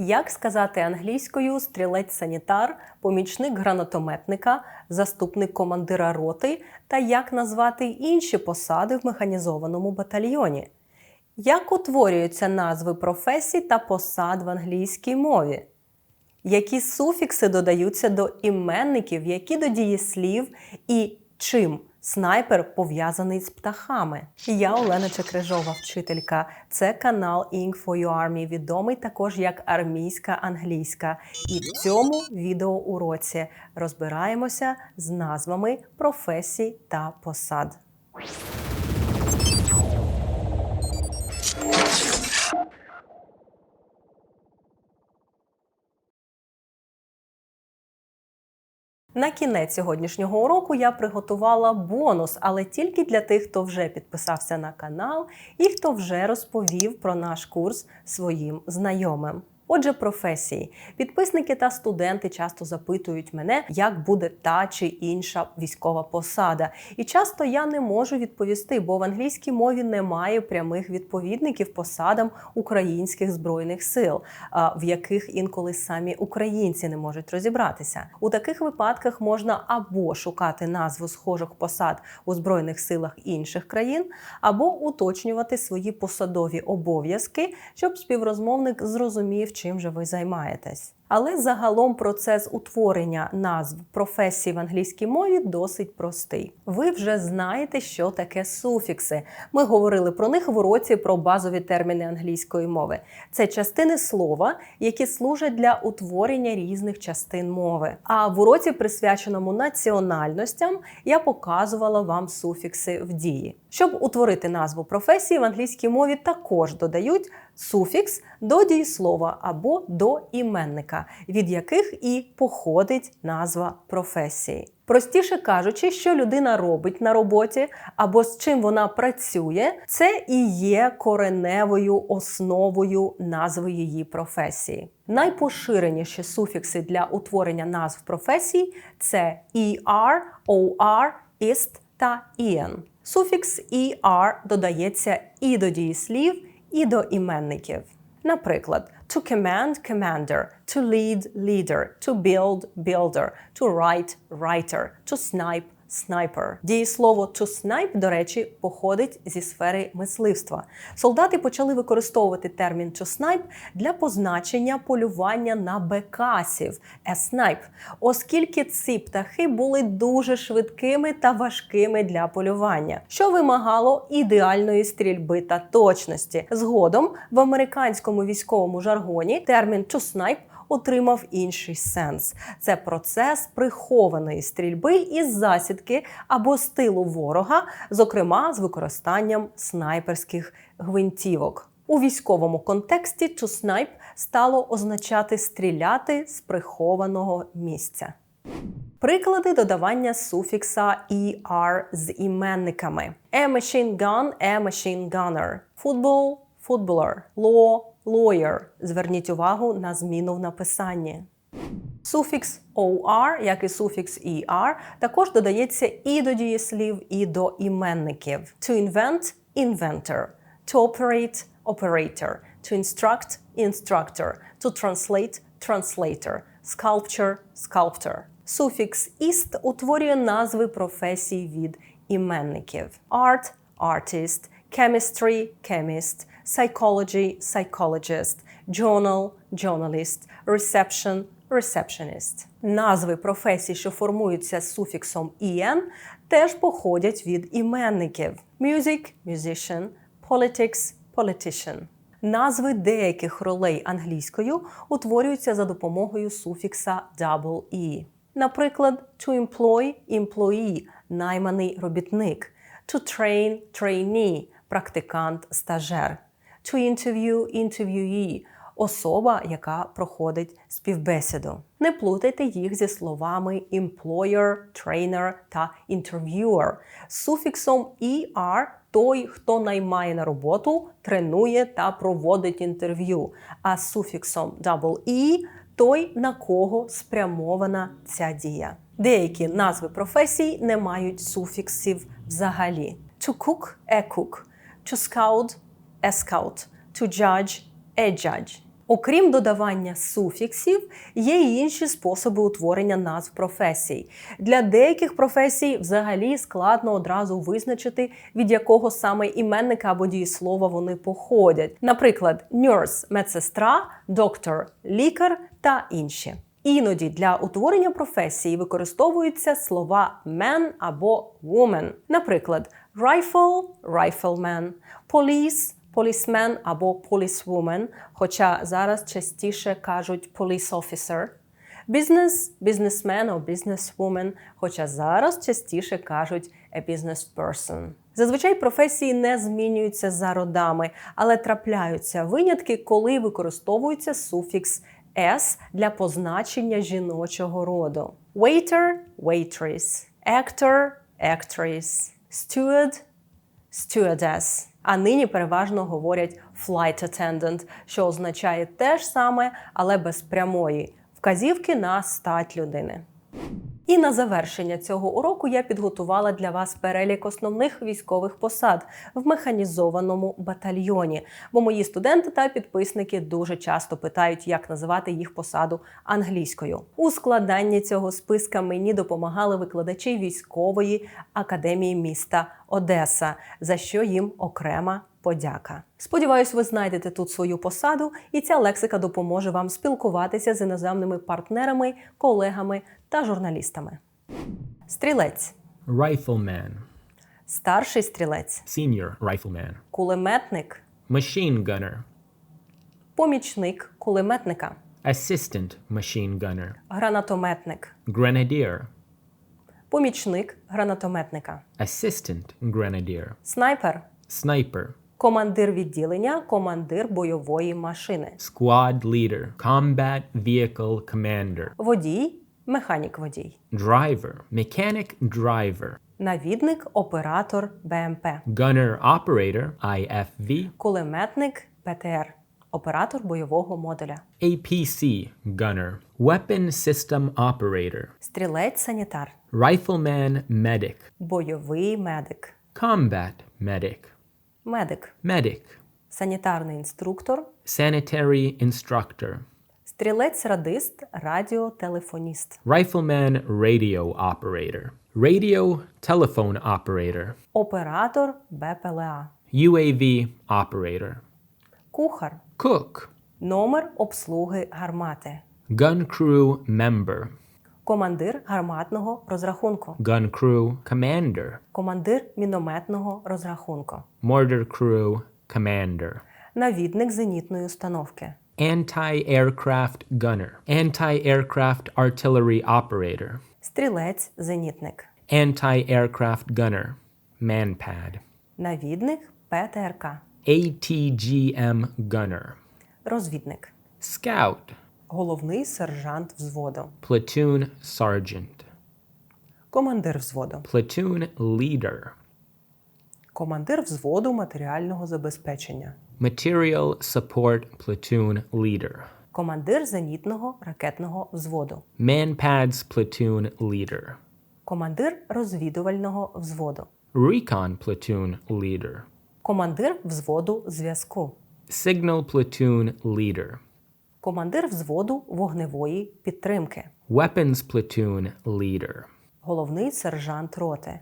Як сказати англійською стрілець-санітар, помічник гранатометника, заступник командира роти та як назвати інші посади в механізованому батальйоні? Як утворюються назви професій та посад в англійській мові? Які суфікси додаються до іменників, які до дієслів і чим снайпер пов'язаний з птахами? Я Олена Чекрижова, вчителька. Це канал Ink for Your Army, відомий також як армійська англійська. І в цьому відеоуроці розбираємося з назвами професій та посад. На кінець сьогоднішнього уроку я приготувала бонус, але тільки для тих, хто вже підписався на канал і хто вже розповів про наш курс своїм знайомим. Отже, професії. Підписники та студенти часто запитують мене, як буде та чи інша військова посада. І часто я не можу відповісти, бо в англійській мові немає прямих відповідників посадам українських збройних сил, в яких інколи самі українці не можуть розібратися. У таких випадках можна або шукати назву схожих посад у збройних силах інших країн, або уточнювати свої посадові обов'язки, щоб співрозмовник зрозумів, чим же ви займаєтесь. Але загалом процес утворення назв професій в англійській мові досить простий. Ви вже знаєте, що таке суфікси. Ми говорили про них в уроці про базові терміни англійської мови. Це частини слова, які служать для утворення різних частин мови. А в уроці, присвяченому національностям, я показувала вам суфікси в дії. Щоб утворити назву професії в англійській мові, також додають суфікс до дієслова або до іменника, від яких і походить назва професії. Простіше кажучи, що людина робить на роботі або з чим вона працює, це і є кореневою основою назви її професії. Найпоширеніші суфікси для утворення назв професій це ER, OR, IST та IN. Суфікс ER додається і до дієслів, і до іменників. Наприклад, to command commander, to lead leader, to build builder, to write writer, to snipe sniper. Дієслово to snipe, до речі, походить зі сфери мисливства. Солдати почали використовувати термін to snipe для позначення полювання на бекасів a snipe, оскільки ці птахи були дуже швидкими та важкими для полювання, що вимагало ідеальної стрільби та точності. Згодом в американському військовому жаргоні термін to snipe отримав інший сенс. Це процес прихованої стрільби із засідки або стилу ворога, зокрема з використанням снайперських гвинтівок. У військовому контексті snipe стало означати стріляти з прихованого місця. Приклади додавання суфікса «er» з іменниками: A machine gun, a machine gunner. Football – footballer. Law – lawyer. Зверніть увагу на зміну в написанні. Суфікс OR, як і суфікс ER, також додається і до дієслів, і до іменників. To invent – inventor. To operate – operator. To instruct – instructor. To translate – translator. Sculpture – sculptor. Суфікс «іст» утворює назви професій від іменників. Art – artist. Chemistry – chemist. Psychology – psychologist. Journal – journalist. Reception – receptionist. Назви професій, що формуються з суфіксом «en», теж походять від іменників. Music – musician. Politics – politician. Назви деяких ролей англійською утворюються за допомогою суфікса double «e». Наприклад, to employ – employee – найманий робітник. To train – trainee – практикант, стажер. To interview – interviewee – особа, яка проходить співбесіду. Не плутайте їх зі словами employer, trainer та interviewer. З суфіксом «er» той, хто наймає на роботу, тренує та проводить інтерв'ю. А з суфіксом «e» той, на кого спрямована ця дія. Деякі назви професій не мають суфіксів взагалі. To cook – a cook. To scout – scout. To judge – a judge. Окрім додавання суфіксів, є й інші способи утворення назв професій. Для деяких професій взагалі складно одразу визначити, від якого саме іменника або дієслова вони походять. Наприклад, nurse – медсестра, доктор лікар та інші. Іноді для утворення професії використовуються слова man або woman. Наприклад, rifle – rifleman, police – policeman або policewoman, хоча зараз частіше кажуть police officer. Бізнес – businessman або businesswoman, хоча зараз частіше кажуть a business person. Зазвичай професії не змінюються за родами, але трапляються винятки, коли використовується суфікс s для позначення жіночого роду. Waiter – waitress, actor – actress, steward – stewardess. А нині переважно говорять flight attendant, що означає те ж саме, але без прямої вказівки на стать людини. І на завершення цього уроку я підготувала для вас перелік основних військових посад в механізованому батальйоні, бо мої студенти та підписники дуже часто питають, як називати їх посаду англійською. У складанні цього списка мені допомагали викладачі військової академії міста Одеса, за що їм окрема подяка. Сподіваюсь, ви знайдете тут свою посаду, і ця лексика допоможе вам спілкуватися з іноземними партнерами, колегами та журналістами. Стрілець, Rifleman, старший стрілець, Senior Rifleman, кулеметник, Machine Gunner, помічник кулеметника, Assistant Machine Gunner, гранатометник, Grenadier, помічник гранатометника, Assistant Grenadier, Снайпер, Снайпер, командир відділення, командир бойової машини, Squad Leader, Combat Vehicle Commander, водій, механік водій, Driver, Mechanic Driver, навідник, оператор БМП, Gunner Operator, IFV, кулеметник ПТР, оператор бойового модуля, APC Gunner, Weapon System Operator, стрілець санітар, Rifleman Medic, бойовий медик, Combat Medic, медик, Medic, санітарний інструктор, Sanitary Instructor, стрілець-радист, радіотелефоніст, Rifleman Radio Operator, Radio Telephone Operator, оператор БПЛА, UAV Operator, кухар, Cook, номер обслуги гармати, Gun Crew Member, командир гарматного розрахунку, Gun Crew Commander, командир мінометного розрахунку, Mortar Crew Commander, навідник зенітної установки, Anti-Aircraft Gunner, Anti-Aircraft Artillery Operator, стрілець зенітник, Anti-Aircraft Gunner, Manpad, навідник ПТРК, ATGM Gunner, розвідник, Scout, головний сержант взводу, Platoon Sergeant, командир взводу, Platoon Leader, командир взводу матеріального забезпечення, Material Support Platoon Leader, командир зенітного ракетного взводу, Manpads Platoon Leader, командир розвідувального взводу, Recon Platoon Leader, командир взводу зв'язку, Signal Platoon Leader, командир взводу вогневої підтримки, Weapons Platoon Leader, головний сержант роти,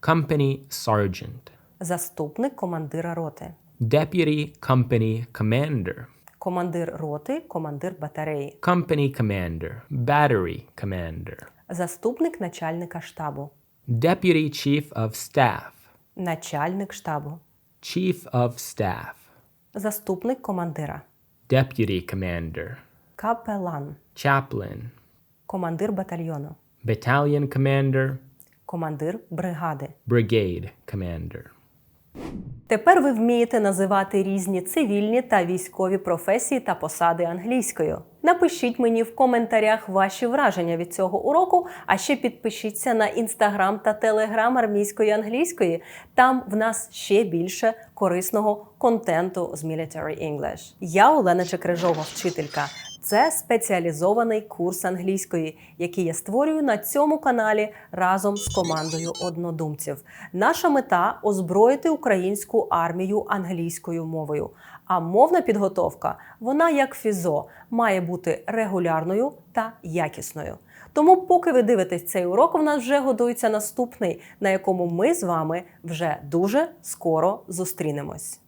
Company Sergeant, заступник командира роти, Deputy Company Commander, командир роти, командир батареї, Company Commander, Battery Commander, заступник начальника штабу, Deputy Chief of Staff, начальник штабу, Chief of Staff, заступник командира, Deputy Commander, капелан, Chaplain, командир батальйону, Battalion Commander, командир бригади. Brigade Commander. Тепер ви вмієте називати різні цивільні та військові професії та посади англійською. Напишіть мені в коментарях ваші враження від цього уроку, а ще підпишіться на інстаграм та телеграм армійської англійської. Там в нас ще більше корисного контенту з Military English. Я Олена Чекрижова, вчителька. Це спеціалізований курс англійської, який я створюю на цьому каналі разом з командою однодумців. Наша мета озброїти українську армію англійською мовою. А мовна підготовка, вона як фізо, має бути регулярною та якісною. Тому, поки ви дивитесь цей урок, у нас вже годується наступний, на якому ми з вами вже дуже скоро зустрінемось.